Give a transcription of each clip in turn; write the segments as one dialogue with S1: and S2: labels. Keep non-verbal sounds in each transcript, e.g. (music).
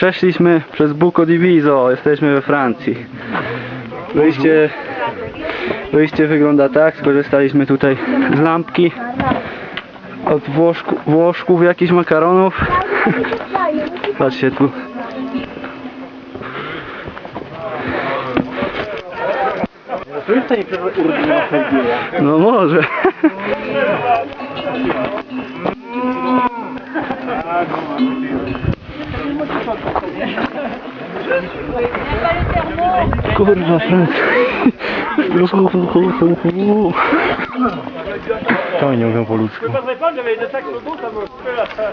S1: Przeszliśmy przez Buco di Viso, jesteśmy we Francji. Wyjście, wyjście wygląda tak, skorzystaliśmy tutaj z lampki od Włoszku, Włoszków jakichś makaronów. (laughs) Patrzcie tu. No może. (laughs) Kurwa, Francja.
S2: To nie mówią po ludzku.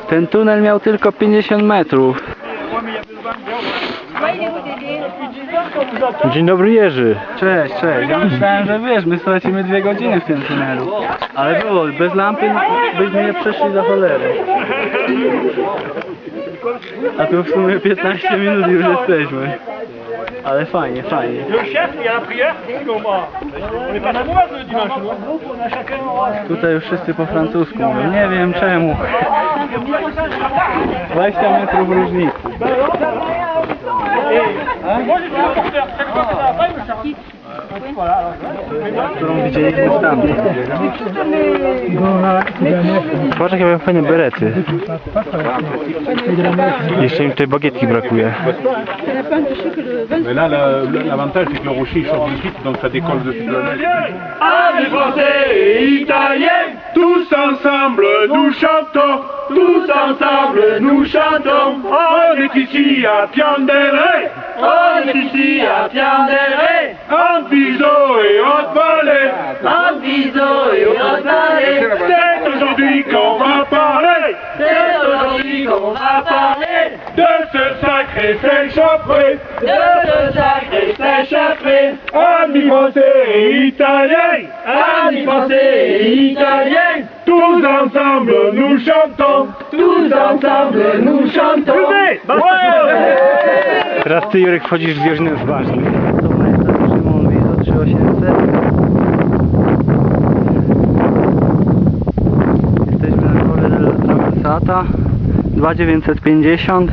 S1: Ten tunel miał tylko 50 metrów.
S2: Dzień dobry Jerzy.
S1: Cześć, cześć. Ja myślałem, że wiesz, my stracimy dwie godziny w tym tunelu. Ale było, bez lampy byśmy nie przeszli za cholerę. A tu w sumie 15 minut już jesteśmy. Ale fajnie, fajnie.
S3: Le chef, il y a la prière On pas le dimanche.
S1: Tutaj już wszyscy po francusku mówią. Nie wiem czemu. 20 metrów różnicy.
S3: Moi, je suis le porteur. Chaque fois que ça va pas, il me charge.
S1: Stamtąd.
S2: Patrz jakie mają fajne berety. Jeszcze im tej bagietki brakuje.
S4: Mais là, la- l'avantage, c'est que le rocher, il sort du site, donc ça décolle de.
S3: Amis français et italiens,
S4: Tous ensemble, nous chantons,
S3: tous ensemble nous chantons.
S4: on est ici à Piandelray,
S3: On est ici à Piandelray,
S4: en Viso et Haute-Vallée.
S3: en Viso et au Vallée.
S4: C'est aujourd'hui qu'on va parler
S3: C'est aujourd'hui qu'on va parler
S4: de ce sacré fait chapelet.
S3: de ce sacré fait.
S4: Amis français et italiens,
S3: Amis français et italiens,
S4: tous ensemble, nous chantons.
S3: tous ensemble nous chantons.
S2: Teraz ty Jurek wchodzisz w wieżny w ważny.
S1: 3800. Jesteśmy na górze della Traversata 2950.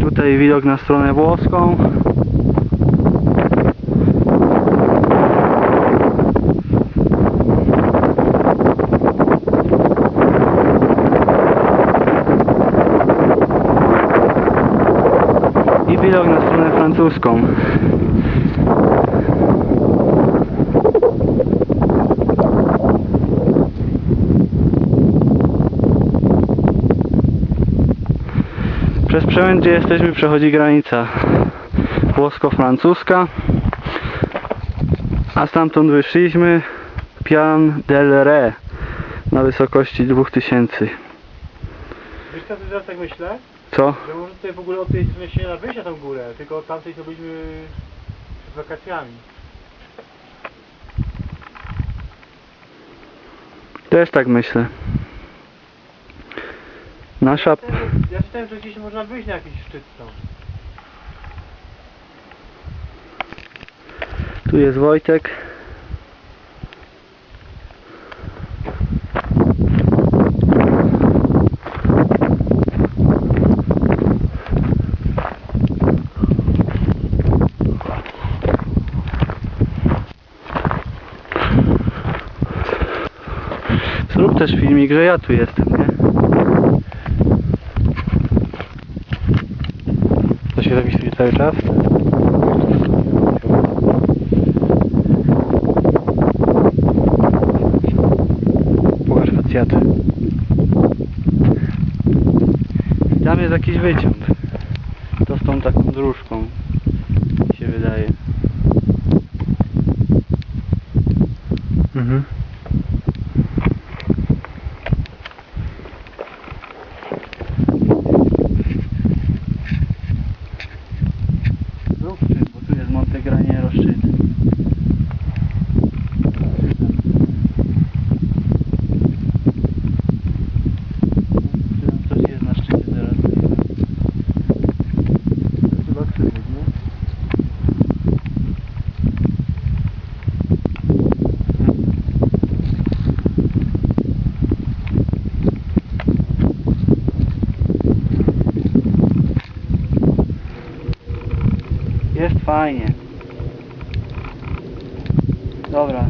S1: Tutaj widok na stronę włoską. Widok na stronę francuską. Przez przemęt, gdzie jesteśmy, przechodzi granica włosko-francuska. A stamtąd wyszliśmy Pian del Re na wysokości 2000.
S3: Wiesz co, teraz tak myślę?
S1: Co?
S3: Że może tutaj w ogóle od tej strony się nie da wyjść na tą górę, tylko od tamtej to byliśmy przed wakacjami.
S1: Też tak myślę. Nasza
S3: Ja czytałem, że gdzieś można wyjść na jakiś szczyt stąd.
S1: Tu jest Wojtek. Zrób też filmik, że ja tu jestem, nie?
S2: To się zapisuje cały czas? Pokaż facjaty.
S1: Tam jest jakiś wyciąg. To z tą taką dróżką mi się wydaje.
S2: Mhm.
S1: Zrób szczyt, bo tu jest Monte Graniero szczyt. Czy tam coś jest na szczycie teraz? Chyba krzywy, nie? Jest fajnie. Dobra,